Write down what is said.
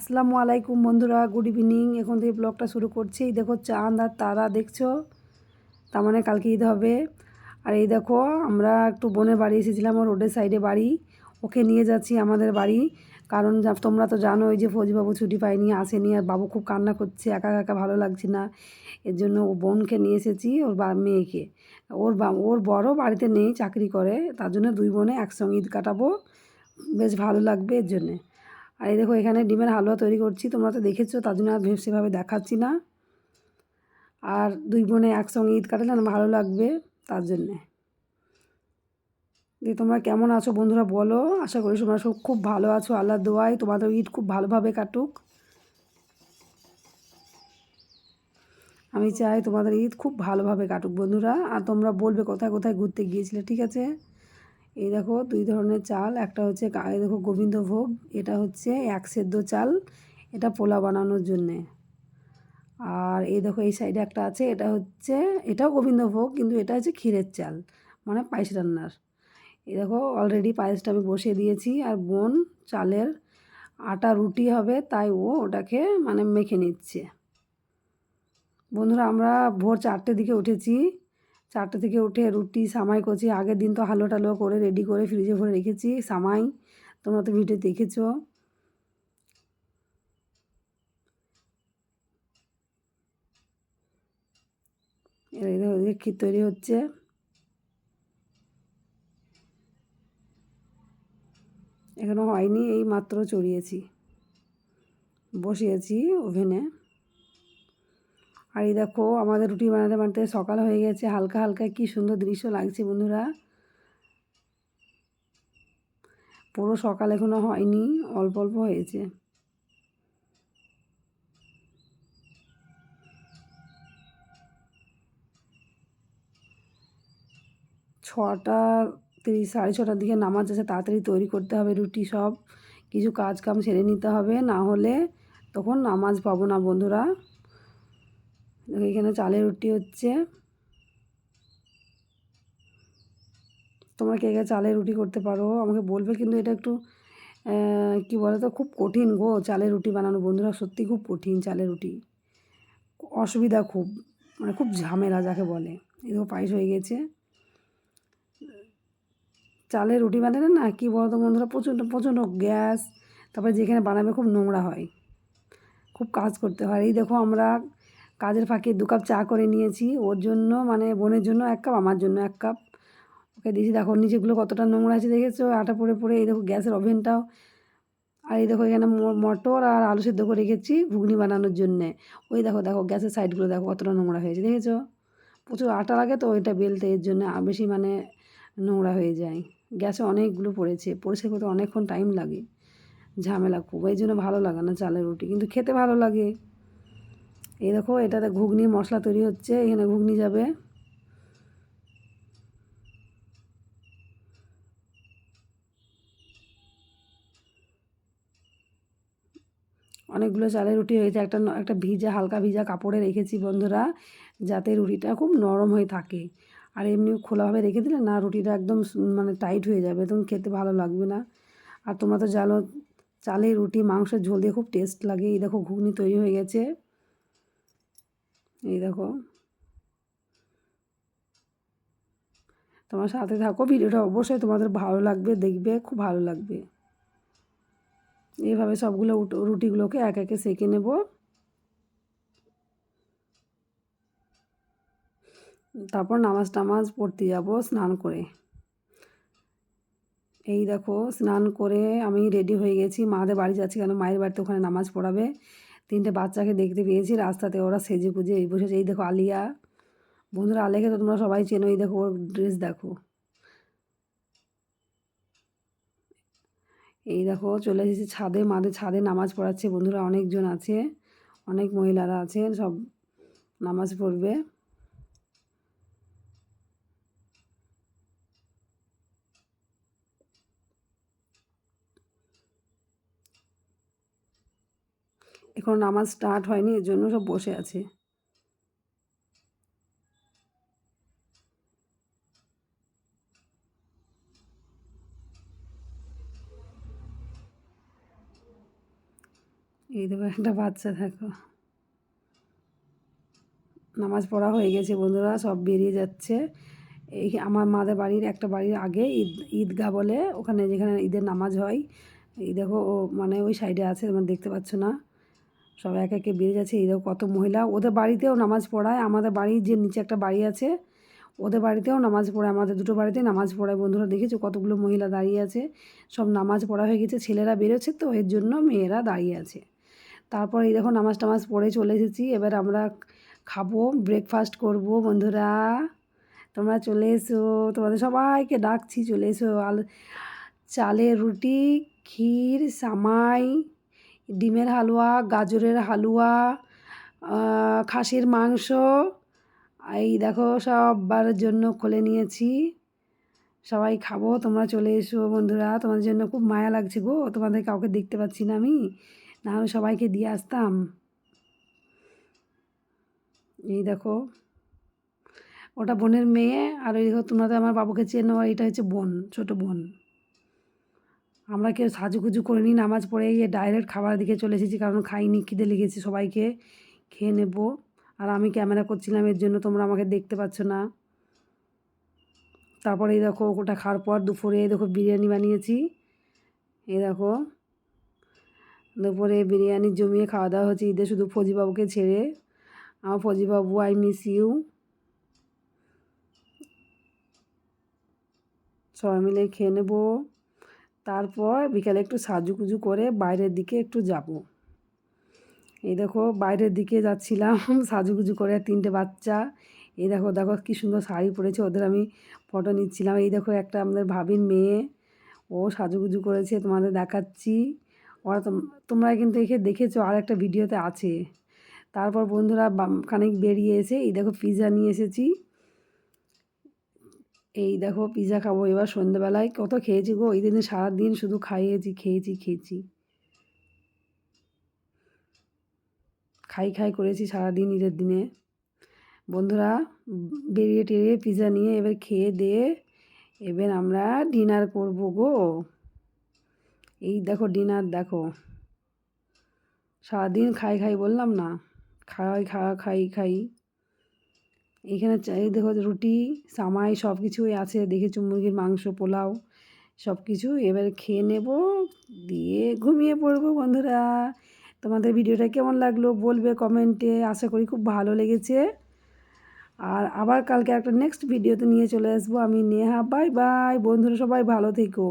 আসসালামু আলাইকুম বন্ধুরা, গুড ইভিনিং। এখন থেকে ব্লগটা শুরু করছি। এই দেখো, চাঁদ আর তারা, দেখছ? তার মানে কালকে ঈদ হবে। আর এই দেখো, আমরা একটু বোনের বাড়ি এসেছিলাম ও রোডের সাইডে বাড়ি। ওকে নিয়ে যাচ্ছি আমাদের বাড়ি। কারণ তোমরা তো জানো ওই যে ফৌজিবাবু ছুটি পায়নি, আসেনি, আর বাবু খুব কান্না করছে, একা একা ভালো লাগছে না। এর জন্য ও বোনকে নিয়ে এসেছি, ওর বা মেয়েকে। ওর বা ওর বড় বাড়িতে নেই, চাকরি করে। তার জন্য দুই বোনে একসঙ্গে ঈদ কাটাবো। বেশ ভালো লাগবে এর জন্যে। আর এই দেখো এখানে ডিমের হালুয়া তৈরি করছি, তোমরা তো দেখেছ, তার জন্য আর সেভাবে দেখাচ্ছি না। আর দুই বোনে একসঙ্গে ঈদ কাটালে ভালো লাগবে তার জন্যে। দিয়ে তোমরা কেমন আছো বন্ধুরা বলো, আশা করি তোমরা সব খুব ভালো আছো আল্লাহ দোয়াই তোমাদের ঈদ খুব ভালোভাবে কাটুক। আমি চাই তোমাদের ঈদ খুব ভালোভাবে কাটুক বন্ধুরা, আর তোমরা বলবে কোথায় কোথায় ঘুরতে গিয়েছিলে, ঠিক আছে? এই দেখো দুই ধরনের চাল, একটা হচ্ছে এই দেখো গোবিন্দভোগ, এটা হচ্ছে এক সেদ্ধ চাল, এটা পোলা বানানোর জন্যে। আর এই দেখো এই সাইডে একটা আছে, এটা হচ্ছে, এটাও গোবিন্দভোগ, কিন্তু এটা হচ্ছে ক্ষীরের চাল মানে পায়েস রান্নার। এই দেখো অলরেডি পায়েসটা আমি বসিয়ে দিয়েছি, আর বোন চালের আটা রুটি হবে, তাই ও ওটাকে মানে মেখে নিচ্ছে। বন্ধুরা, আমরা ভোর চারটে দিকে উঠেছি চারটে থেকে উঠে রুটি, সামাই করছি আগের দিন তো হালুয়া টালো করে রেডি করে ফ্রিজে ভরে রেখেছি। সামাই, তোমরা তো ভিডিও দেখেছ। ক্ষীর তৈরি হচ্ছে। এখনও হয়নি, এই মাত্র চড়িয়েছি। বসিয়েছি ওভেনে। আর এই দেখো, আমাদের রুটি বানাতে বানাতে সকাল হয়ে গেছে। হালকা হালকা কি সুন্দর দৃশ্য লাগছে বন্ধুরা। পুরো সকাল এখনও হয়নি, অল্প অল্প হয়েছে। ছটা তিরিশ, সাড়ে ছটার দিকে নামাজ আছে, তাড়াতাড়ি তৈরি করতে হবে রুটি সব। কিছু কাজ কাম সেরে নিতে হবে, না হলে তখন নামাজ পাবো না বন্ধুরা। এখানে চালের রুটি হচ্ছে। তোমরা কে কে চালের রুটি করতে পারো, আমাকে বলবে, কিন্তু এটা একটু কি বলো তো, খুব কঠিন গো চালের রুটি বানানো। বন্ধুরা, সত্যি খুব কঠিন চালের রুটি। অসুবিধা খুব মানে খুব ঝামেলা যাকে বলে। এরকম পায়েস হয়ে গেছে। চালের রুটি বানালে না, কি বলতো বন্ধুরা প্রচণ্ড প্রচণ্ড গ্যাস, তারপরে যেখানে বানাবে খুব নোংরা হয়। খুব কাজ করতে হয়। এই দেখো, আমরা কাজের ফাঁকে দু কাপ চা করে নিয়েছি। ওর জন্য মানে বোনের জন্য এক কাপ, আমার জন্য এক কাপ। ওকে দিয়েছি, দেখো নিচেগুলো কতটা নোংরা আছে, দেখেছ? আটা পড়ে পড়ে, এই দেখো, গ্যাসের ওভেনটাও। আর এই দেখো, এখানে মটর আর আলু সেদ্ধ করে রেখেছি ঘুগনি বানানোর জন্যে। ওই দেখো দেখো, গ্যাসের সাইডগুলো দেখো, কতটা নোংরা হয়েছে, দেখেছ? প্রচুর আটা লাগে তো, ওইটা বেলতে, এর জন্য বেশি মানে নোংরা হয়ে যায়। গ্যাসে অনেকগুলো পড়েছে পরিষ্কার করতে অনেকক্ষণ টাইম লাগে। ঝামেলা খুব, এই জন্য ভালো লাগে না চালের রুটি, কিন্তু খেতে ভালো লাগে। এই দেখো, এটাতে ঘুগনি, মশলা তৈরি হচ্ছে, এখানে ঘুগনি যাবে। অনেকগুলো চালের রুটি হয়েছে, একটা একটা ভিজা, হালকা ভিজা কাপড়ে রেখেছি বন্ধুরা, যাতে রুটিটা খুব নরম হয়ে থাকে। আর এমনি খোলাভাবে রেখে দিলে না, রুটিটা একদম মানে টাইট হয়ে যাবে, তখন খেতে ভালো লাগবে না। আর তোমরা তো জানো, চালের রুটি, মাংসের ঝোল দিয়ে খুব টেস্ট লাগে। এই দেখো, ঘুগনি তৈরি হয়ে গেছে। এই দেখো। তোমার সাথে থাকো, ভিডিওটা অবশ্যই তোমাদের ভালো লাগবে, দেখবে, খুব ভালো লাগবে। এইভাবে সবগুলো রুটিগুলোকে এক একে সেঁকে নেব। তারপর নামাজ টামাজ পড়তে যাব স্নান করে। এই দেখো, স্নান করে আমি রেডি হয়ে গেছি। মাদের বাড়ি যাচ্ছি কেন? মায়ের বাড়িতে ওখানে নামাজ পড়াবে। তিনটে বাচ্চাকে দেখতে পেয়েছি রাস্তাতে, ওরা সেজে গুজে এই বসেছে। এই দেখো আলিয়া। বন্ধুরা, আলিয়াকে তো তোমরা সবাই চেনো, এই দেখো ওর ড্রেস দেখো। এই দেখো, চলে এসেছে ছাদে মাদের ছাদে নামাজ পড়াচ্ছে। বন্ধুরা, অনেকজন আছে, অনেক মহিলারা আছেন, সব নামাজ পড়বে। এখন নামাজ স্টার্ট হয়নি এর জন্য সব বসে আছে। এই দেখো একটা বাচ্চা থাকো নামাজ পড়া হয়ে গেছে, বন্ধুরা, সব বেরিয়ে যাচ্ছে। এই আমার মাদের বাড়ির, একটা বাড়ির আগে ঈদ, ঈদগাহ বলে, ওখানে যেখানে ঈদের নামাজ হয়। এই দেখো ও মানে ওই সাইডে আছে, তোমরা দেখতে পাচ্ছ না। সব এক একে বেরিয়ে যাচ্ছে। এই কত মহিলা। ওদের বাড়িতেও নামাজ পড়ায়। আমাদের বাড়ির যে নিচে একটা বাড়ি আছে, ওদের বাড়িতেও নামাজ পড়ে আমাদের দুটো বাড়িতে নামাজ পড়ায়। বন্ধুরা, দেখেছ কতগুলো মহিলা দাঁড়িয়ে আছে? সব নামাজ পড়া হয়ে গেছে। ছেলেরা বেরোচ্ছে তো, এর জন্য মেয়েরা দাঁড়িয়ে আছে। তারপর এই দেখো নামাজ টামাজ পড়ে চলে এসেছি। এবার আমরা খাব ব্রেকফাস্ট করব, বন্ধুরা। তোমরা চলে এসো। তোমাদের সবাইকে ডাকছি, চলে এসো। আল চালের রুটি, ক্ষীর, সামাই। ডিমের হালুয়া, গাজরের হালুয়া খাসির মাংস। এই দেখো সবার জন্য খুলে নিয়েছি। সবাই খাব, তোমরা চলে এসো বন্ধুরা। তোমাদের জন্য খুব মায়া লাগছে গো, তোমাদের কাউকে দেখতে পাচ্ছি না আমি। না নাহলে সবাইকে দিয়ে আসতাম। এই দেখো, ওটা বোনের মেয়ে, আর ওই দেখো, তোমরা তো আমার বাবুকে চেনো, আর এটা হচ্ছে বোন, ছোট বোন। আমরা কেউ সাজুগুজু করিনি নামাজ পড়ে গিয়ে ডাইরেক্ট খাবার দিকে চলে এসেছি, কারণ খাইনি, খিদে লেগেছি সবাইকে, খেয়ে নেব। আর আমি ক্যামেরা করছিলাম, এর জন্য তোমরা আমাকে দেখতে পাচ্ছ না। তারপরে এই দেখো, ওটা খাওয়ার পর দুপুরে এই দেখো বিরিয়ানি বানিয়েছি। এই দেখো, দুপুরে বিরিয়ানি জমিয়ে খাওয়া দাওয়া হচ্ছে, ঈদে শুধু ফজিবাবুকে ছেড়ে। আমার ফজিবাবু আই মিস ইউ সবাই মিলে খেয়ে নেব। তারপর বিকালে একটু সাজুগুজু করে বাইরের দিকে একটু যাব। এই দেখো বাইরের দিকে যাচ্ছিলাম, সাজুগুজু করে তিনটে বাচ্চা। এই দেখো দেখো কী সুন্দর শাড়ি পরেছে, ওদের আমি ফটো নিচ্ছিলাম। এই দেখো একটা আমাদের ভাবির মেয়ে, ও সাজুগুজু করেছে, তোমাদের দেখাচ্ছি। ওরা তোমরা কিন্তু এখে দেখেছ, আর একটা ভিডিওতে আছে। তারপর বন্ধুরা খানিক বেরিয়ে এসে, এই দেখো পিৎজা নিয়ে এসেছি। এই দেখো পিৎজা খাব এবার সন্ধ্যেবেলায়। কত খেয়েছি গো? ওই দিনে সারাদিন শুধু খাইয়েছি, খেয়েছি খেয়েছি। খাই খাই করেছি সারাদিন ঈদের দিনে। বন্ধুরা, বেরিয়ে টেরিয়ে পিৎজা নিয়ে এবার খেয়ে দিয়ে এবার আমরা ডিনার করব গো। এই দেখো ডিনার দেখো। সারাদিন খাই খাই বললাম না। খাই খাওয়া খাই খাই। এখানে এই দেখো রুটি, সামাই সব কিছুই আছে। দেখেছ মুরগির মাংস, পোলাও সব কিছু এবারে খেয়ে নেব, দিয়ে ঘুমিয়ে পড়ব বন্ধুরা। তোমাদের ভিডিওটা কেমন লাগল বলবে কমেন্টে, আশা করি খুব ভালো লেগেছে। আর আবার কালকে একটা নেক্সট ভিডিওতে নিয়ে চলে আসব। আমি নেহা বাই বাই বন্ধুরা সবাই ভালো থেকো।